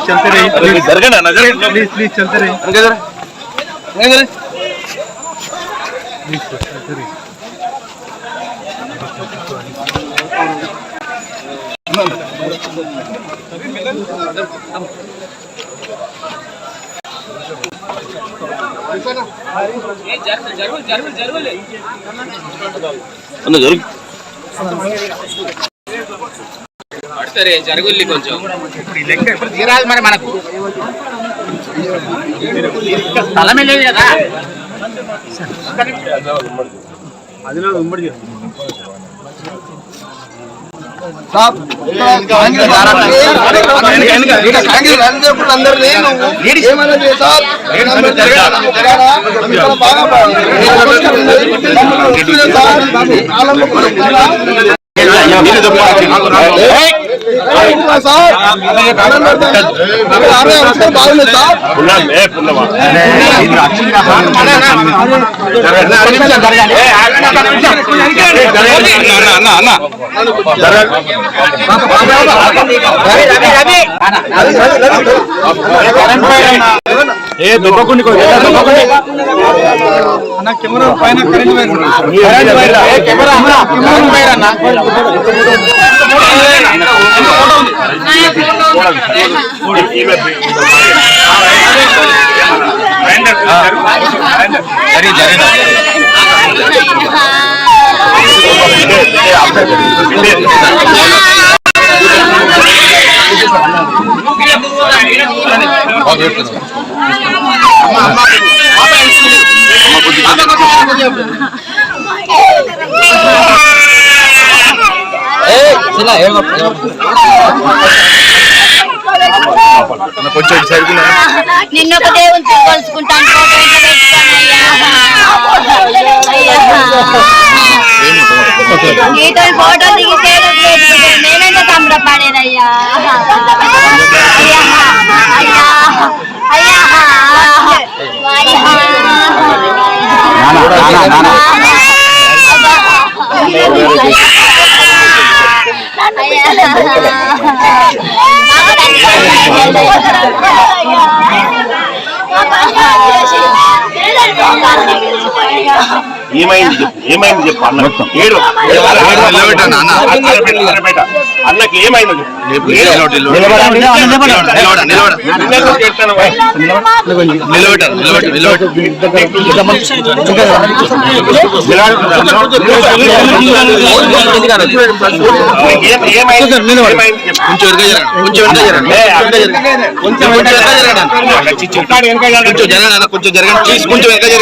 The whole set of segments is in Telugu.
चलते रही जरगे ना नजर प्लीज प्लीज चलते रही अंगे जरा अंगे जरा प्लीज चलते रही मिलन అన్న జరుగు సరే జరుగుల్లి కొంచెం తీరాలి మరి మనకు స్థలమే లేదు కదా అదిలో ఉమ్మడి చేస్తాం ఉన్నాను ఏ పున్నమా అన్న అన్న ఏ దుబ్బకుండి దుబ్బకుండి అన్న కెమెరా? పైన. కరెంట్ వైర్ కొంచెం సరుకున్నా నిన్న ఒక దేవుని కొలుసుకుంటాను ఫోటో ఇంట్లో పెట్టుకొని అయ్యా. నీతో ఫోటో దిగి స్టేటస్ పెట్టుకుంటాను నేనెంత సంబరపడేదయ్యా అయ్యా. అయ్యా. Yeah. ఏమైంది చెప్పు ఏమైంది చెప్పు అన్న. ఏడు. అన్నకి ఏమైంది చెప్పు. కొంచెం కొంచెం కొంచెం కొంచెం జరగండి. కొంచెం జరగండి. ప్లీజ్ కొంచెం వెనక జరగండి.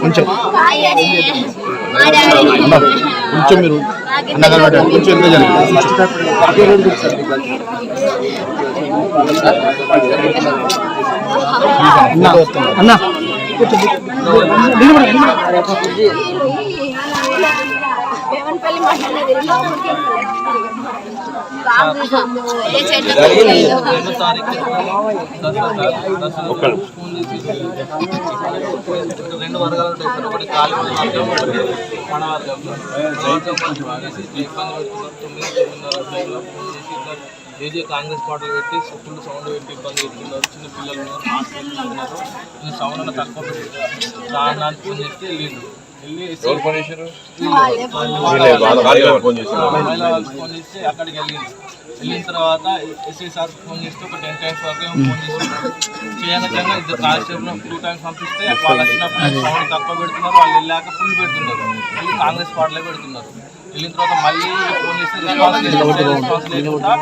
కొంచెం కొంచెం మీరు అన్నగారు కొంచెం ఎంత జరగండి అన్న రెండు వర్గాలు ఉంటాయి సార్ ఒకటి వర్గం ఒకటి మన కొంచెం ఆగేసి ఇబ్బంది పెడుతున్నారు తొమ్మిది తొమ్మిదిన్నర టైంలో ఫోన్ చేసి ఇద్దరు ఏజే కాంగ్రెస్ పాటలు పెట్టి ఫుల్ సౌండ్ పెట్టి ఇబ్బంది పెడుతున్నారు చిన్న పిల్లలు ఉన్నారు. హాస్పిటల్ ఉన్నారు సౌండ్ అన్న తక్కువ పెట్టి రావడానికి ఫోన్ చేస్తే వెళ్ళిండు ఎవరు ఫోన్ చేశారు? ఫోన్ అక్కడికి వెళ్ళింది వెళ్ళిన తర్వాత ఎస్ఐ సార్ ఫోన్ చేస్తే ఒక టెన్ టైమ్స్ వరకు ఫోన్ చేస్తున్నారు చేయనకంగా ఇద్దరు కానిస్టేబుల్ టూ టైమ్స్ పంపిస్తే వాళ్ళు వచ్చినప్పుడు సౌండ్ తక్కువ పెడుతున్నారు వాళ్ళు వెళ్ళాక ఫుల్ పెడుతున్నారు. కాంగ్రెస్ పార్టీలో పెడుతున్నారు. వెళ్ళిన తర్వాత మళ్ళీ ఫోన్ చేస్తే రెస్పాన్స్ లేదు. రెస్పాన్స్ లేకుండా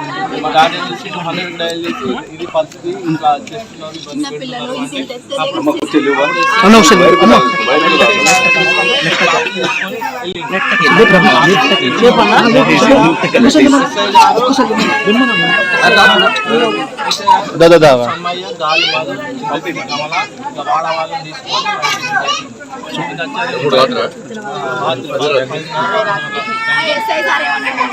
మా డాడీ చేసి టూ హండ్రెడ్ డయల్ చేసి ఇది పరిస్థితి ఇట్లా చేస్తున్నారు. ఇబ్బంది పెడుతున్నారు అంటే అప్పుడు దాదా దాదా అమ్మాయి గాలి వాడ వాళ్ళని తీసుకొని కొన్ని వచ్చారు. రాత్రి ఎస్ఐ సార్ ఏమన్నాడు?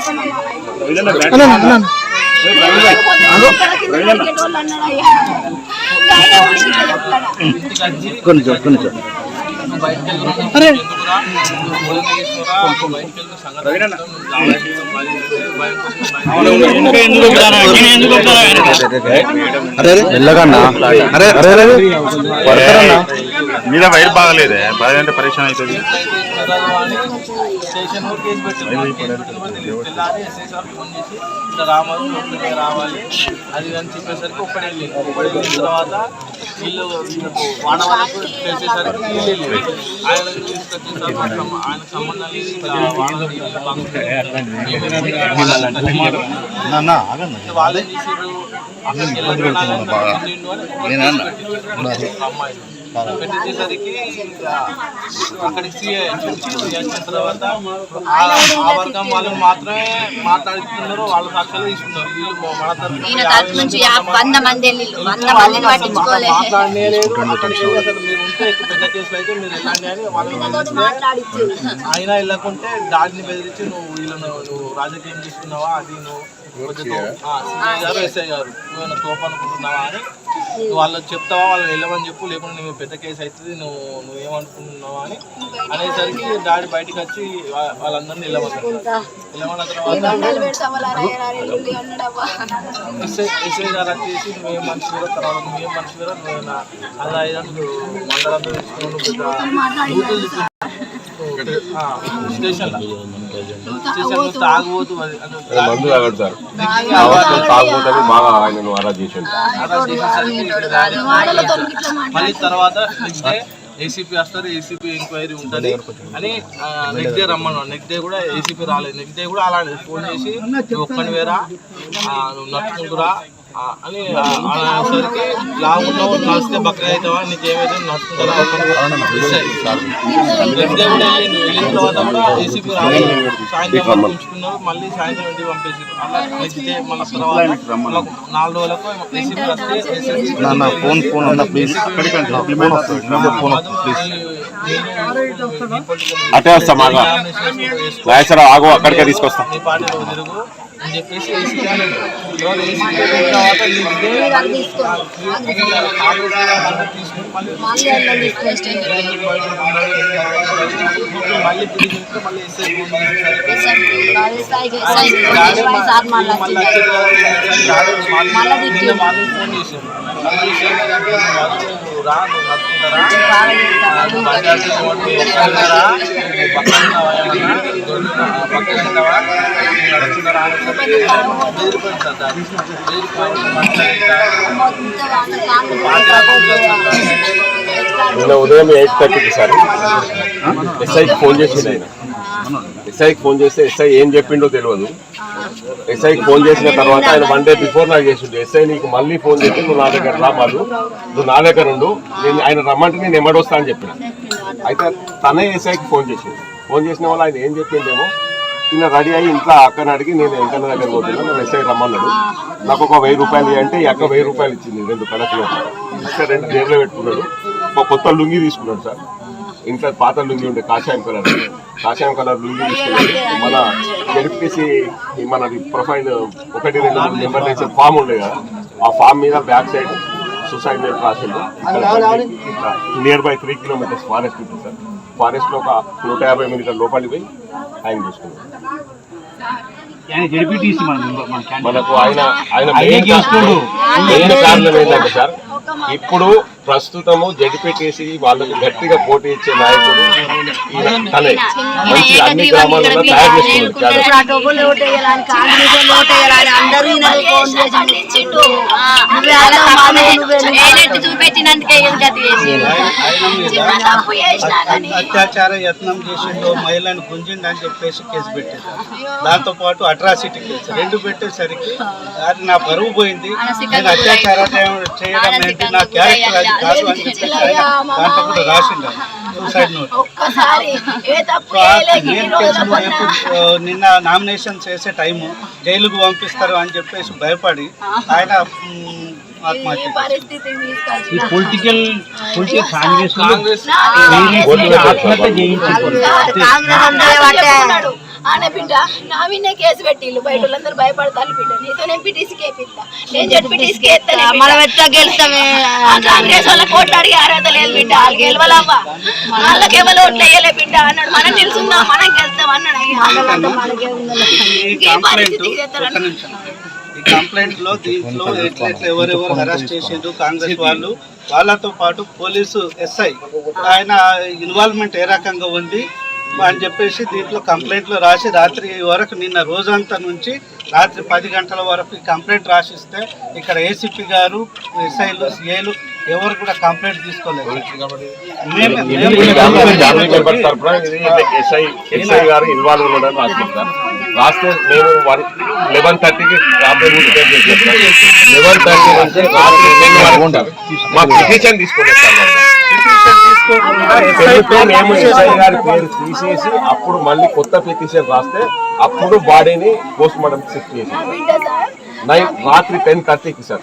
కొన్ని కొన్ని అరే అరే వెళ్ళగన్నా అరే అరే అరే మీద వైర్ బాగలేదే బాగాలంటే పరీక్షణ అవుతుంది స్టేషన్లో కేసు పెట్టారు తెల్లారి ఎస్ఐ సార్ ఫోన్ చేసి ఇట్లా రామాలు ఒక్కటే రావాలి అది అని చెప్పేసరికి వెళ్ళిన తర్వాత వీళ్ళు వీళ్ళకు వాడ వాళ్ళకు వీళ్ళు ఆయన తీసుకొచ్చేసరికి ఆయన సంబంధం లేదు వాళ్ళే తీసారు అక్కడికి పెట్టేసరికి ఇంకా అక్కడికి సీఏ వచ్చిన తర్వాత ఆ ఆ వర్గం వాళ్ళు మాత్రమే మాట్లాడుతున్నారు వాళ్ళ తీసుకున్నారు వీళ్ళు మన మాట్లాడలేదు. అసలు మీరు ఉంటే పెద్ద కేసులు అయితే మీరు వెళ్ళండి అని వాళ్ళు అయినా వెళ్ళకుంటే దాడిని బెదిరించి నువ్వు వీళ్ళను నువ్వు రాజకీయం తీసుకున్నావా అది నువ్వు గారు ఎస్ఐ గారు నువ్వు తోపు అనుకుంటున్నావా అని వాళ్ళకి చెప్తావా? వాళ్ళు వెళ్ళమని చెప్పు లేకుండా నువ్వు పెద్ద కేసు అవుతుంది నువ్వు నువ్వేమనుకుంటున్నావా అని అనేసరికి డాడీ బయటికి వచ్చి వాళ్ళందరినీ వెళ్ళమన్నారు వెళ్ళమన్న తర్వాత ఎస్ఐ ఎస్ఐ గారు వచ్చేసి నువ్వేం మనిషి వేరో తర్వాత నువ్వేం మనిషి వేరో నువ్వు అలా నువ్వు పెద్ద మందు తాగడు సార్. బాగా ఆయన అరెస్ట్ చేసిండు. మళ్ళీ తర్వాత నెక్స్ట్ డే ఏసీపీ వస్తారు. ఏసీపీ ఎంక్వైరీ ఉంటుంది. అని నెక్స్ట్ డే రమ్మన్నాడు నెక్స్ట్ డే కూడా ఏసీపీ రాలేదు. నెక్స్ట్ డే కూడా అలానే. ఫోన్ చేసి ఒక్కని వేరా ఆ, నువ్వు నడుచుకుంటురా ఆ, అని ఆ, అనేసరికి నడిస్తే బక్కగా అవుతావా? నీకు ఏమైతే నడుచుకుంటారా నెక్స్ట్ డే కూడా వెళ్ళిండు. వెళ్ళిన తర్వాత కూడా ఏసీపీ రాలేదు. సాయంత్రం ఉంచుకున్నారు. మళ్ళీ సాయంత్రం ఇంటికి పంపేసారు అలా నెక్స్ట్ డే మళ్ళీ తర్వాత మళ్ళీ నాలుగు రోజులకు ఏసీపీ వస్తే ఫోన్ ప్లీజ్ అటే వస్తాం ఆగా నాగేశ్వరరావు ఆగు అక్కడికే తీసుకొస్తా. అని చెప్పేసి ఏసీ అన్నాడు. తర్వాత ఏసీ పెట్టిన తర్వాత next day కాంగ్రెస్ వాళ్ళందరూ తీసుకుని మళ్ళీ మళ్ళీ తిరిగి ఇంట్లో మళ్ళీ ఎస్ఐ ఫోన్ చేసేసరికి డాడీ మా- మళ్ళీ వచ్చేది కదా, డాడీ వాళ్ళు- నిన్న వాళ్ళు ఫోన్ చేశారు. ఫోన్ చేసి ఏంటంటే, నువ్వు రా, నువ్వు నడుచుకుంటారా? నువ్వు బండి ఆడితే ఓటు వేసుకుంటారా? నువ్వు పక్కన ఉన్నావా ఏమన్నా? దొడ్డున- ఆ, పక్కన నిన్న ఉదయం ఎయిట్ థర్టీకి సార్. ఎస్ఐకి ఫోన్ చేసింది ఆయన. ఎస్ఐకి ఫోన్ చేస్తే ఎస్ఐ ఏం చెప్పిండో తెలియదు ఎస్ఐకి ఫోన్ చేసిన తర్వాత ఆయన వన్ డే బిఫోర్ నాకు చేసిండు. ఎస్ఐ నీకు మళ్ళీ ఫోన్ చేసి నువ్వు నా దగ్గర రా నువ్వు నా దగ్గర ఉండు. నేను ఆయన రమ్మంటే నేను ఎమ్మడొస్తా అని చెప్పిన. అయితే తనే ఎస్ఐకి ఫోన్ చేసిండు. ఫోన్ చేసిన వాళ్ళు ఆయన ఏం చెప్పిండేమో ఈయన రెడీ అయ్యి ఇంట్లో అక్కని అడిగి నేను వెంకన్న దగ్గర పోతున్నా నేను ఎస్ఐ రమ్మన్నాడు. నాకు ఒక వెయ్యి రూపాయలు అంటే ఈ అక్క వెయ్యి రూపాయలు ఇచ్చింది రెండు కడకలు ఇస్తే రెండు జేబులో పెట్టుకున్నాడు. ఒక కొత్త లుంగి తీసుకున్నాడు సార్. ఇంట్లో పాత లుంగి ఉండే కాషాయం కలర్. కాషాయం కలర్ లుంగి తీసుకున్నాడు. మన వెరిఫికేసి మన ప్రొఫైల్ ఒకటి రెండు మూడు నెంబర్ వేసే ఫామ్ ఉండే కదా ఆ ఫామ్ మీద బ్యాక్ సైడ్ సూసైడ్ రాసిండు. Near by three kilometres forest ఉంటుంది సార్. ఫారెస్ట్లో ఒక నూట యాభై మీటర్ల లోపలికి పోయి ఆయన చూసుకున్నాడు మనకు ఆయన ఆయన మెయిన్ కారణం ఏంటంటే సార్ ఇప్పుడు ప్రస్తుతము జడిపెట్టేసి వాళ్ళకి గట్టిగా పోటీ ఇచ్చే నాయకుడు తనే. మంచి అన్ని గ్రామాలలో తయారు చేస్తున్నారు అత్యాచార యత్నం చేసిండు మహిళను గుంజిండు అని చెప్పేసి కేసు పెట్టారు. దాంతో పాటు అట్రాసిటీ కేసు. రెండు పెట్టేసరికి అది నా పరువు పోయింది. నేను అత్యాచారం చేయడం ఏంటి నా క్యారెక్టర్ అది కాదు అని చెప్పేసి ఆయన దాంట్లో కూడా రాసిండు సూసైడ్ నోట్ నిన్న నామినేషన్ చేసే టైము జైలుకు పంపిస్తారు అని చెప్పేసి భయపడి ఆయన ఆత్మహత్య పొలిటికల్ పొలిటికల్ కాంగ్రెస్. ఆనే బిడ్డ నా విన్నే కేసు పెట్టిల్లు బయట వాళ్ళందరూ భయపడతారు బిడ్డ. నీతో నేను పిటిసికి వేపిస్తా. నేను జడ్పీటీసీకి గెలుస్తామే. కాంగ్రెస్ వాళ్ళ కోట్లు అడిగి అర్హత లేదు బిడ్డ. వాళ్ళు గెలవలవ్వా. వాళ్ళకి ఎవరు ఓట్లు వేయలే బిడ్డ అన్నాడు. మనం నిలుచుందాం మనం గెలుస్తాం అన్నాడు అయ్యి. ఉండాలి. ఈ ఈ కంప్లైంట్ పరిస్థితి ఒక్క చేస్తారని నిమిషం. ఈ కంప్లైంట్లో దీంట్లో ఎట్లా ఎట్లా ఎవరెవరు అరెస్ట్ చేసిండ్రు కాంగ్రెస్ వాళ్ళు వాళ్ళతో పాటు పోలీసు ఎస్ఐ ఆయన ఇన్వాల్వ్మెంట్ ఏ రకంగా ఉంది అని చెప్పేసి దీంట్లో కంప్లైంట్లో రాసి రాత్రి వరకు నిన్న రోజంతా నుంచి రాత్రి పది గంటల వరకు ఈ కంప్లైంట్ రాసిస్తే ఇక్కడ ఏసీపీ గారు ఎస్ఐలు సిఐలు ఎవరు కూడా కంప్లైంట్ తీసుకోలేదు ఇన్వాల్వ్ రాస్తే మేము వన్ లెవెన్ థర్టీకి రాత్రి లెవెన్ థర్టీ నుంచి రాత్రి ఎనిమిది వరకు ఉంటారు. మా పిటిషన్ తీసుకునే సార్ వాళ్ళు. పిటిషన్ తీసుకోకుండా పెరుగుతూ మేము ఎస్ఐ గారి పేరు తీసేసి అప్పుడు మళ్ళీ కొత్త పిటిషన్ రాస్తే అప్పుడు బాడీని పోస్ట్ మార్టం షిఫ్ట్ చేసి నైన్ రాత్రి టెన్ థర్టీకి సార్.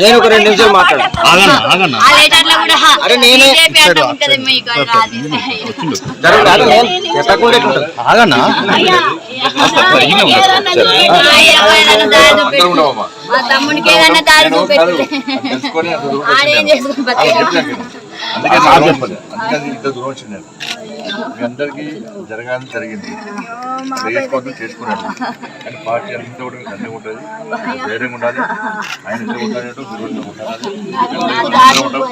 నేను ఒక రెండు నిమిషాలు మాట్లాడు ఆ లెటర్లో కూడా బీజేపీ అట్లా ఉంటది మీకు అని రాసి. ఆగన్నా అయ్యా, ఏదన్నా చేయండి. అయ్యా, ఏదన్నా దారి చూపెట్టు. ఉండవమ్మా మా తమ్మునికి ఏదన్నా దారి చూపెట్టు. ఆడేం బతికాడు. అందుకే సార్ చెప్పండి అందుకే అది ఇంత దూరం వచ్చింది నేను. మీ అందరికీ జరగాలని జరిగింది. చేసుకోవద్దు చేసుకున్నాడు. కానీ పార్టీ అంతా కూడా అన్నీ ఉంటుంది. ధైర్యంగా ఉండాలి. ఆయన ఉండాలి. ఆడుకుంటాం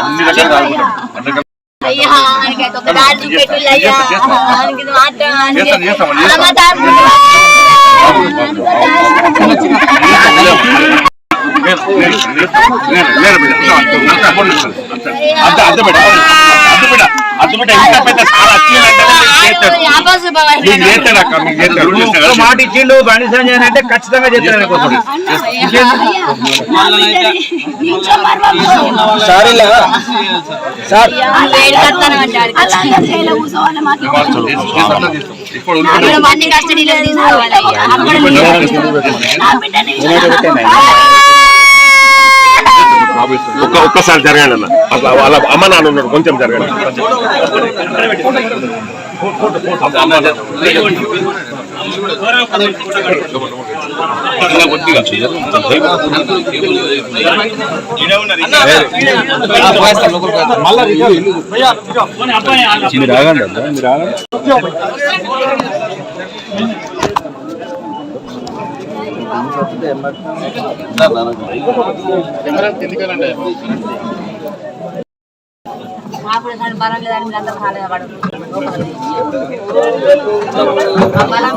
అన్ని రకాల అయ్యా ఆయనకైతే ఒక దారి చూపెట్టు అయ్యా. ఆయనకి ఇది మాత్రం ఆయనకి- చేస్తాం, చేస్తాం, చేస్తాం. అలా ఆపాసు భవన్ మాట ఇచ్చిండు బండి సంజయ్ అంటే ఖచ్చితంగా ఇప్పుడు మంది కస్టడీలో తీసుకోవాలి ఒక్క ఒక్కసారి జరగండి అన్న అట్లా వాళ్ళ అమ్మ నాన్న ఉన్నాడు కొంచెం జరగండి మీరు ఆగండి అన్న, మీరు ఆగండి మాకు కూడా సార్ బలం లేదని మీరు అందరూ హాయిగా పడరు.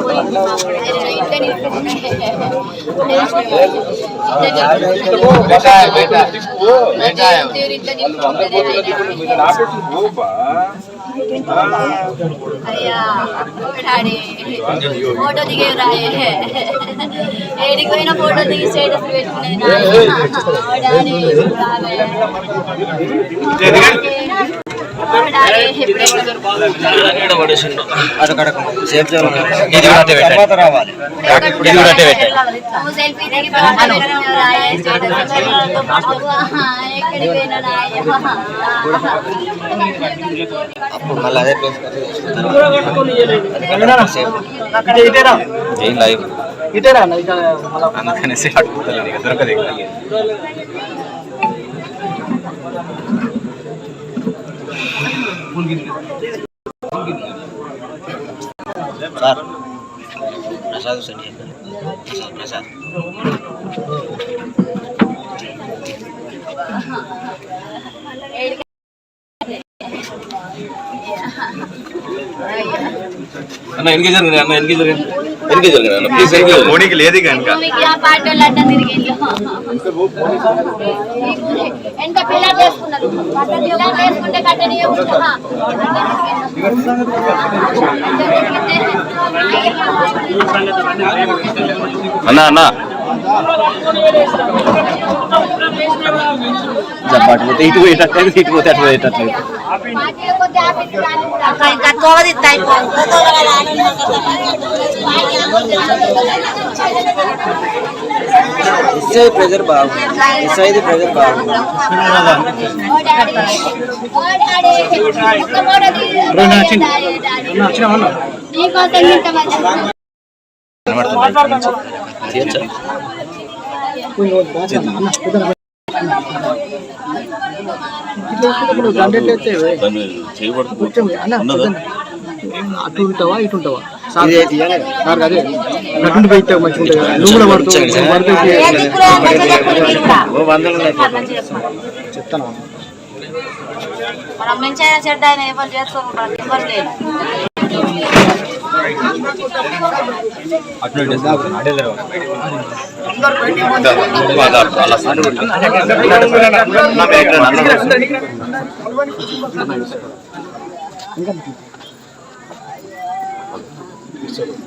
పోయింది అయ్యా డాడీ ఫోటో దిగే రాయే ఏడికి పోయినా ఫోటో దిగి స్టేటస్ పెట్టుకునేది నాన్న. ఓ డాడీ రావే. ఓ డాడీ అరే ఇప్పుడు ఎక్కడ పడేసిండు నువ్వు సెల్ఫీ దిగి బాగా పెట్టినావు రాయే, స్టేటస్ పెట్టినావు. ఆహా, ఎక్కడికి పోయినా రాయే. అందుకనేసి అడుగుతలేదు ఇక దొరకదు ఇక. అన్న ఎన్కి జరిగింది అన్న ఎన్కి జరిగింది ఎన్కి జరిగింది అన్న ప్లీజ్ మోడీకి లేదు కనుక. ఎంత పిల్లలు పిల్లలు అన్న అన్న అటు ఇటు పోయేటట్లేదు ఇటు పోతే అటు పోయేటట్లేదు పార్టీలో కొద్ది ఆఫీస్కి రానివ్వరా? ఇంకా తోవదిత్తా ఎస్ఐ ప్రెజర్ బాగుంది ఎస్ఐది ప్రెజర్ బాగుంది ఓ డాడీ, ఓ అటు ఉంటావా ఇటు ఉంటావా సార్ సార్ అదే అటు మంచిగా ఉంటుంది కదా నువ్వు కూడా చెప్తాను మనం మంచిగా చెడ్డ ఆయన ఎవరు చేసుకోవాలి ఎవరు లేదు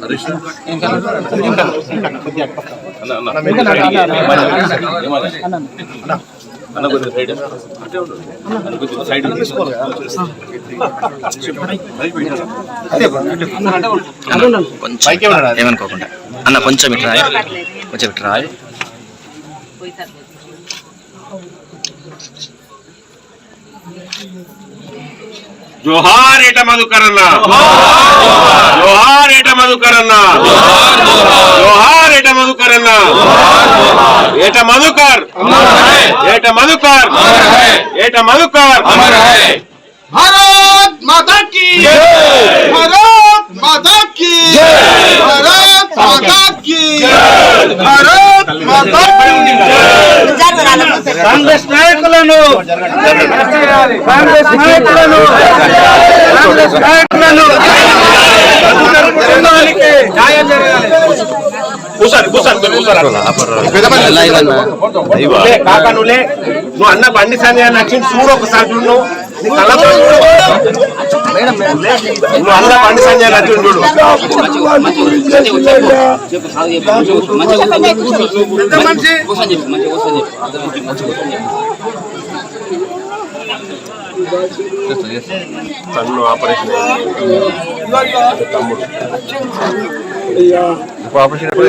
హరీష్ అన్న కొద్దిగా సైడ్ అన్న కొద్దిగా సైడ్ తీసుకోవాలి ఏమనుకోకుండా. అన్న కొంచెం ఇట్లా. కొంచెం ఇట్లా జోహార్ ఏట మధుకరన్న. జోహార్ ఏట మధుకరన్న. జోహార్ ఏట మధుకరన్న. ఏట మధుకర్. ఏట మధుకర్. ఏట మధుకర్. భారత్ మాతా కీ భారత్ మాతా కీ భారత్ మాతా కీ భారత్ మాతా కాంగ్రెస్ నాయకులను కాంగ్రెస్ నాయకులను కాంగ్రెస్ నాయకులను న్యాయం జరగాలి. కూసారు కూసారు కూసారు లే, కాకా నువ్వు అన్న బండి సంజయ్ నచ్చింది చూడు ఒకసారి చూడు నువ్వు. నీ కళ్ళతో చూడు. నువ్వు అన్న బండి సంజయ్ నచ్చింది చూడు కన్ను ఆపరేషన్ అయింది. తమ్ముడు ఇప్పుడు ఆపరేషన్ ఎప్పుడు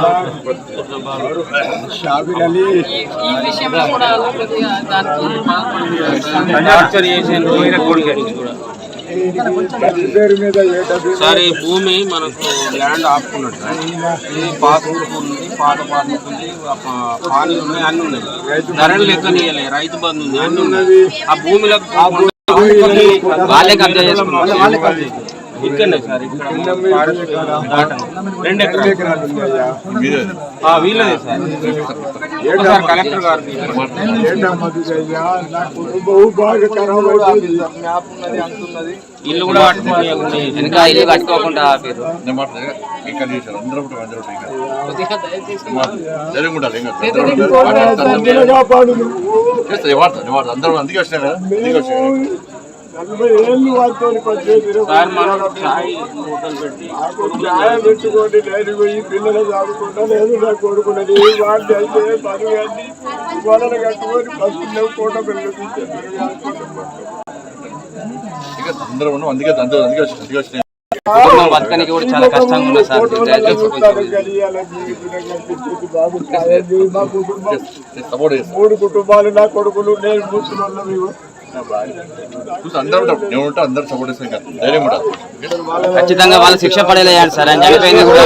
ఈ విషయంలో కూడా సార్ ఈ భూమి మనకు ల్యాండ్ ఆపుకున్నట్టు సార్. ఇది పాస్బుక్ ఉంది పాత పాస్బుక్ ఉంది పా- పానీలు ఉన్నాయి అన్ని ఉన్నాయి. ధరలు లెక్కనియలే రైతు బంధు ఉంది అన్ని ఉన్నాయి. ఆ భూమిలకు వాళ్ళే కబ్జా చేసుకున్నారు. ఇక్కడనే సార్. రెండు ఎకరాలు వీళ్ళదే సార్ కలెక్టర్ గారికి ఇల్లు కూడా ఇంకా ఇల్లు కట్టుకోకుండా అందరూ అందుకే వచ్చినా కదా అందుకే వచ్చినా. సార్ మనం ఛాయ్ హోటల్ పెట్టి పెట్టుకోండి నేను పోయి పిల్లలు చదువుకుంటా లేదు నా కొడుకున్నది వాళ్ళు అయితే పనుగాన్ని వాళ్ళని కట్టుకొని బస్సులో కోట అందరూ అందుకే అందరూ అందుకే వచ్చిన అందుకే వచ్చిన. కుటుంబం బతకనికి కూడా చాలా కష్టంగా ఉంది సార్ దయచేసి కొంచెం సపోర్ట్ చేస్తాను మూడు కుటుంబాలు నా కొడుకులు నేను ముసలి అందరూ ఉంటాం నేను ఉంటా అందరూ సపోర్ట్ చేస్తాను కదా ధైర్యం ఉండాలి. ఖచ్చితంగా వాళ్ళు శిక్ష పడేలా సార్. అని చనిపోయింది కూడా.